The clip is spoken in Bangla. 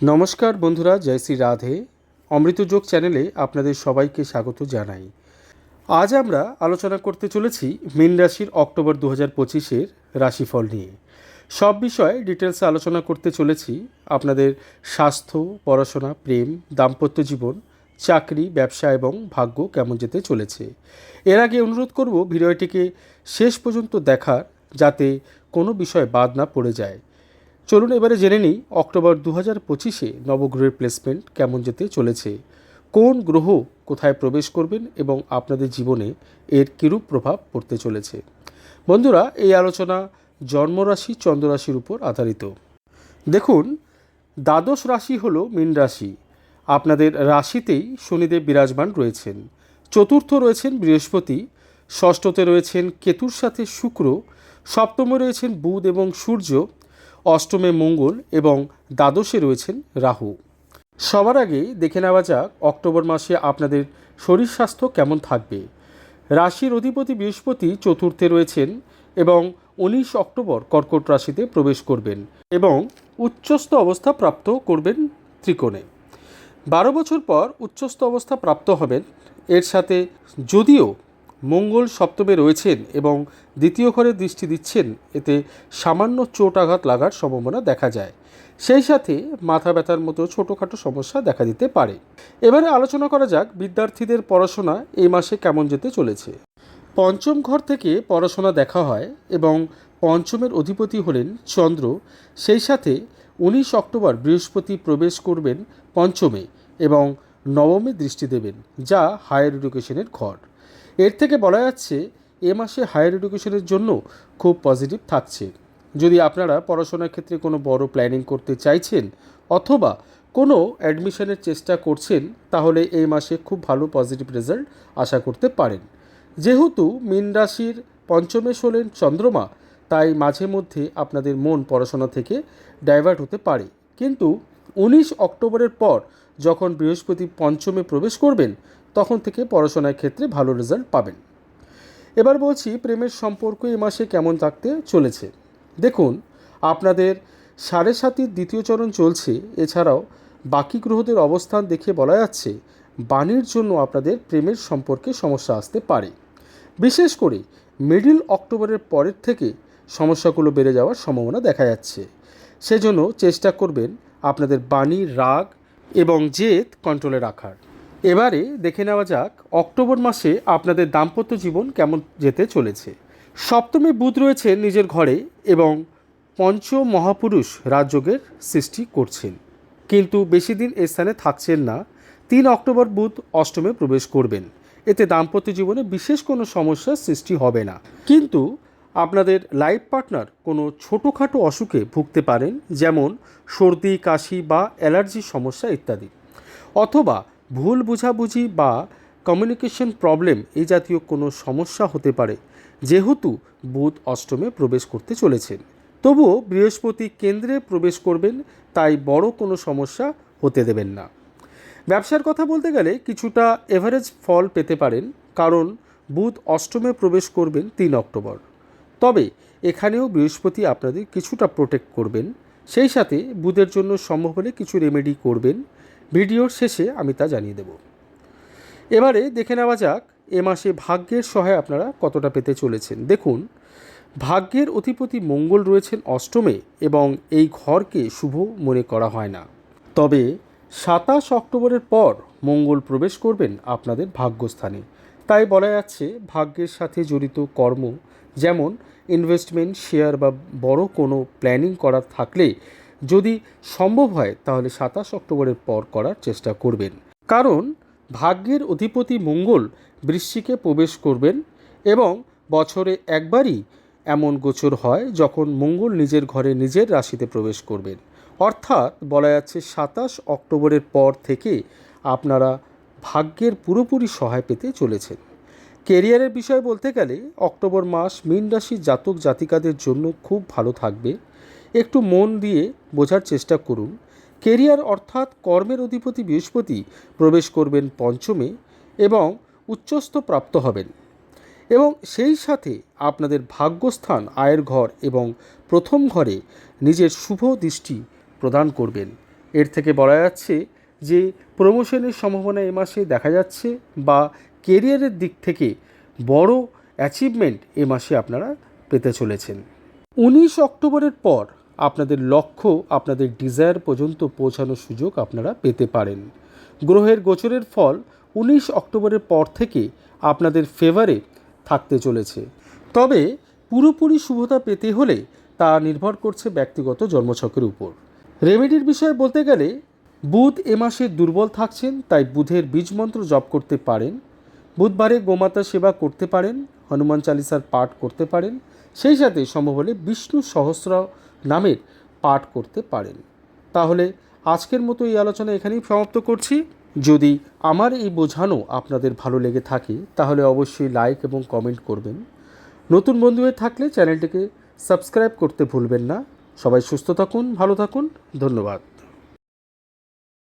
নমস্কার বন্ধুরা, জয় শ্রী রাধে। অমৃতযোগ চ্যানেলে আপনাদের সবাইকে স্বাগত জানাই। আজ আমরা আলোচনা করতে চলেছি মীন রাশির অক্টোবর দু হাজার পঁচিশের রাশিফল নিয়ে। সব বিষয়ে ডিটেলসে আলোচনা করতে চলেছি আপনাদের স্বাস্থ্য, পড়াশোনা, প্রেম, দাম্পত্য জীবন, চাকরি, ব্যবসা এবং ভাগ্য কেমন যেতে চলেছে। এর আগে অনুরোধ করব ভিডিওটিকে শেষ পর্যন্ত দেখার, যাতে কোনো বিষয় বাদ না পড়ে যায়। চলুন এবারে জেনে নিই অক্টোবর দু হাজার পঁচিশে নবগ্রহের প্লেসমেন্ট কেমন যেতে চলেছে। কোন গ্রহ কোথায় প্রবেশ করবেন এবং আপনাদের জীবনে এর কিরূপ প্রভাব পড়তে চলেছে? বন্ধুরা, এই আলোচনা জন্মরাশি, চন্দ্ররাশির উপর আধারিত। দেখুন, দ্বাদশ রাশি হল মীন রাশি। আপনাদের রাশিতেই শনিদেব বিরাজমান রয়েছেন। চতুর্থ রয়েছেন বৃহস্পতি। ষষ্ঠতে রয়েছেন কেতুর সাথে শুক্র। সপ্তমে রয়েছেন বুধ এবং সূর্য। অষ্টমে মঙ্গল এবং দ্বাদশে রয়েছেন রাহু। সবার আগে দেখে নেওয়া যাক অক্টোবর মাসে আপনাদের শরীর স্বাস্থ্য কেমন থাকবে। রাশির অধিপতি বৃহস্পতি চতুর্থে রয়েছেন এবং উনিশ অক্টোবর কর্কট রাশিতে প্রবেশ করবেন এবং উচ্চস্থ অবস্থা প্রাপ্ত করবেন ত্রিকোণে। বারো বছর পর উচ্চস্থ অবস্থা প্রাপ্ত হবেন। এর সাথে যদিও মঙ্গল সপ্তমে রয়েছেন এবং দ্বিতীয় ঘরে দৃষ্টি দিচ্ছেন, এতে সামান্য চোট আঘাত লাগার সম্ভাবনা দেখা যায়। সেই সাথে মাথা ব্যথার মতো ছোটোখাটো সমস্যা দেখা দিতে পারে। এবারে আলোচনা করা যাক বিদ্যার্থীদের পড়াশোনা এই মাসে কেমন যেতে চলেছে। পঞ্চম ঘর থেকে পড়াশোনা দেখা হয় এবং পঞ্চমের অধিপতি হলেন চন্দ্র। সেই সাথে উনিশ অক্টোবর বৃহস্পতি প্রবেশ করবেন পঞ্চমে এবং নবমে দৃষ্টি দেবেন, যা হায়ার এডুকেশনের ঘর। এর থেকে বলা যাচ্ছে, এ মাসে হায়ার এডুকেশনের জন্য খুব পজিটিভ থাকছে। যদি আপনারা পড়াশোনার ক্ষেত্রে কোনো বড় প্ল্যানিং করতে চাইছেন অথবা কোনো অ্যাডমিশনের চেষ্টা করছেন, তাহলে এই মাসে খুব ভালো পজিটিভ রেজাল্ট আশা করতে পারেন। যেহেতু মীন রাশির পঞ্চমে হলেন চন্দ্রমা, তাই মাঝে মধ্যে আপনাদের মন পড়াশোনা থেকে ডাইভার্ট হতে পারে। কিন্তু উনিশ অক্টোবরের পর যখন বৃহস্পতি পঞ্চমে প্রবেশ করবেন তখন থেকে পড়াশোনার ক্ষেত্রে ভালো রেজাল্ট পাবেন। এবার বলছি প্রেমের সম্পর্ক এ মাসে কেমন থাকতে চলেছে। দেখুন, আপনাদের সাড়ে সাতির দ্বিতীয় চরণ চলছে, এছাড়াও বাকি গ্রহদের অবস্থান দেখে বলা যাচ্ছে, বাণীর জন্য আপনাদের প্রেমের সম্পর্কে সমস্যা আসতে পারে। বিশেষ করে মিডিল অক্টোবরের পরের থেকে সমস্যাগুলো বেড়ে যাওয়ার সম্ভাবনা দেখা যাচ্ছে। সেজন্য চেষ্টা করবেন আপনাদের বাণী, রাগ এবং জেদ কন্ট্রোলে রাখার। এবারে দেখে নেওয়া যাক, অক্টোবর মাসে আপনাদের দাম্পত্য জীবন কেমন যেতে চলেছে। সপ্তমে বুধ রয়েছে নিজের ঘরে এবং পঞ্চ মহাপুরুষ রাজযোগের সৃষ্টি করছেন। কিন্তু বেশি দিন এ স্থানে থাকছেন না। তিন অক্টোবর বুধ অষ্টমে প্রবেশ করবেন। এতে দাম্পত্য জীবনে বিশেষ কোনো সমস্যার সৃষ্টি হবে না। কিন্তু আপনাদের লাইফ পার্টনার কোনো ছোটোখাটো অসুখে ভুগতে পারেন, যেমন সর্দি, কাশি বা অ্যালার্জির সমস্যা ইত্যাদি। অথবা ভুল বুঝাবুঝি বা কমিউনিকেশন প্রবলেম এই জাতীয় কোনো সমস্যা হতে পারে, যেহেতু বুধ অষ্টমে প্রবেশ করতে চলেছেন। তবুও বৃহস্পতি কেন্দ্রে প্রবেশ করবেন, তাই বড় কোনো সমস্যা হতে দেবেন না। ব্যবসার কথা বলতে গেলে কিছুটা এভারেজ ফল পেতে পারেন, কারণ বুধ অষ্টমে প্রবেশ করবেন তিন অক্টোবর। তবে এখানেও বৃহস্পতি আপনাদের কিছুটা প্রোটেক্ট করবেন, সেই সাথে বুধের জন্য সম্ভব হলে কিছু রেমেডি করবেন ভিডিওর শেষে আমি তা জানিয়ে দেব। এবারে দেখে নেওয়া যাক, এ মাসে ভাগ্যের সহায় আপনারা কতটা পেতে চলেছেন। দেখুন, ভাগ্যের অধিপতি মঙ্গল রয়েছেন অষ্টমে এবং এই ঘরকে শুভ মনে করা হয় না। তবে সাতাশ অক্টোবরের পর মঙ্গল প্রবেশ করবেন আপনাদের ভাগ্যস্থানে। তাই বলা যাচ্ছে, ভাগ্যের সাথে জড়িত কর্ম, যেমন ইনভেস্টমেন্ট শেয়ার বা বড় কোনো প্ল্যানিং করার থাকলে যদি সম্ভব হয়, তাহলে সাতাশ অক্টোবরের পর করার চেষ্টা করবেন। কারণ, ভাগ্যের অধিপতি মঙ্গল বৃশ্চিকে প্রবেশ করবেন এবং বছরে একবারই এমন গোচর হয় যখন মঙ্গল নিজের ঘরে নিজের রাশিতে প্রবেশ করবেন। অর্থাৎ বলা যাচ্ছে সাতাশ অক্টোবরের পর থেকে আপনারা ভাগ্যের পুরোপুরি সহায় পেতে চলেছেন। কেরিয়ারের বিষয় বলতে গেলে, অক্টোবর মাস মীন রাশির জাতক জাতিকাদের জন্য খুব ভালো থাকবে। একটু মন দিয়ে বোঝার চেষ্টা করুন। কেরিয়ার অর্থাৎ কর্মের অধিপতি বৃহস্পতি প্রবেশ করবেন পঞ্চমে এবং উচ্চস্থ প্রাপ্ত হবেন। এবং সেই সাথে আপনাদের ভাগ্যস্থান, আয়ের ঘর এবং প্রথম ঘরে নিজের শুভ দৃষ্টি প্রদান করবেন। এর থেকে বলা যাচ্ছে যে, প্রমোশনের সম্ভাবনা এ মাসে দেখা যাচ্ছে বা কেরিয়ারের দিক থেকে বড় অ্যাচিভমেন্ট এ মাসে আপনারা পেতে চলেছেন। উনিশ অক্টোবরের পর আপনাদের লক্ষ্য, আপনাদের ডিজায়ার পর্যন্ত পৌঁছানোর সুযোগ আপনারা পেতে পারেন। গ্রহের গোচরের ফল উনিশ অক্টোবরের পর থেকে আপনাদের ফেভারে থাকতে চলেছে। তবে পুরোপুরি শুভতা পেতে হলে তা নির্ভর করছে ব্যক্তিগত জন্মছকের উপর। রেমেডির বিষয়ে বলতে গেলে, বুধ এ মাসে দুর্বল থাকছেন, তাই বুধের বীজমন্ত্র জপ করতে পারেন। বুধবারে গোমাতা সেবা করতে পারেন, হনুমান চালিসার পাঠ করতে পারেন। সেই সাথে সম্ভব হলে বিষ্ণু সহস্র নামের পাঠ করতে পারেন। তাহলে আজকের মতো এই আলোচনা এখানেই সমাপ্ত করছি। যদি আমার এই বোঝানো আপনাদের ভালো লেগে থাকে, তাহলে অবশ্যই লাইক এবং কমেন্ট করবেন। নতুন বন্ধু হয়ে থাকলে চ্যানেলটিকে সাবস্ক্রাইব করতে ভুলবেন না। সবাই সুস্থ থাকুন, ভালো থাকুন। ধন্যবাদ।